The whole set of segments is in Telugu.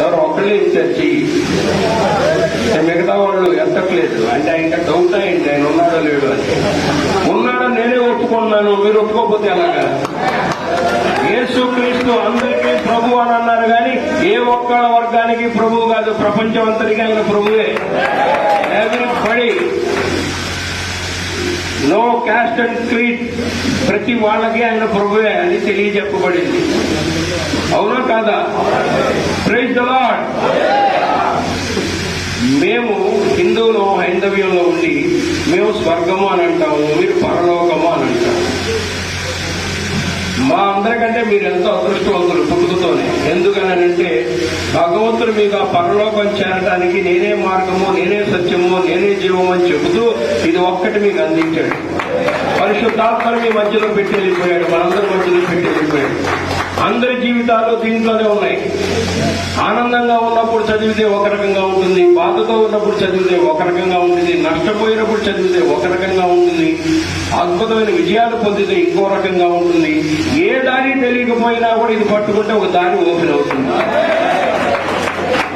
ఎవరు ఒక్కళ్ళే ఇచ్చారు మిగతా వాళ్ళు ఎత్తట్లేదు. అంటే ఇంకా డౌట్ అయింది ఆయన ఉన్నాడో లేడు అని. ఉన్నాడో నేనే ఒప్పుకున్నాను మీరు ఒప్పుకోకపోతే ఎలాగా? యేసు క్రీస్తు అందరికీ ప్రభు అని అన్నారు కానీ ఏ ఒక్క వర్గానికి ప్రభు కాదు ప్రపంచం అంతటికీ ఆయన ప్రభువే. Everybody know caste and creed ప్రతి వాళ్ళకి ఆయన ప్రభువే అని తెలియజెప్పబడింది. అవునా కాదా? ప్రైజ్ ద లాడ్ మేము హిందువులు హైందవ్యంలో ఉండి మేము స్వర్గము అని అంటాము మీరు పరలోకము అని అంటాము మా అందరికంటే మీరు ఎంతో అదృష్టవంతులు పుట్టుకతోనే. ఎందుకనంటే భగవంతుడు మీకు ఆ పరలోకం చేరడానికి నేనే మార్గము నేనే సత్యము నేనే జీవము అని చెబుతూ ఇది ఒక్కటి మీకు అందించాడు. పరిశుద్ధాత్మని మీ మధ్యలో పెట్టి వెళ్ళిపోయాడు. మనందరూ మధ్యలో పెట్టి వెళ్ళిపోయాడు అందరి జీవితాలు దీంట్లోనే ఉన్నాయి. ఆనందంగా ఉన్నప్పుడు చదివితే ఒక రకంగా ఉంటుంది. బాధతో ఉన్నప్పుడు చదివితే ఒక రకంగా ఉంటుంది. నష్టపోయినప్పుడు చదివితే ఒక రకంగా ఉంటుంది. అద్భుతమైన విజయాలు పొందితే ఇంకో రకంగా ఉంటుంది. ఏ దారి తెలియకపోయినా కూడా ఇది పట్టుకుంటే ఒక దారి ఓపెన్ అవుతుంది.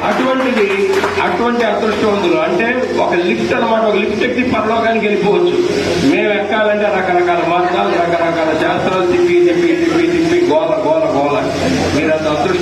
అటువంటిది అటువంటి అదృష్టవంతులు అంటే ఒక లిఫ్ట్ అన్నమాట. ఒక లిఫ్ట్ ఎక్కి పరలోకానికి వెళ్ళిపోవచ్చు. మేము ఎక్కాలంటే రకరకాల మార్గాలు రకరకాల శాస్త్రాలు తిప్పి తిప్పి తిప్పి తిప్పి గోల other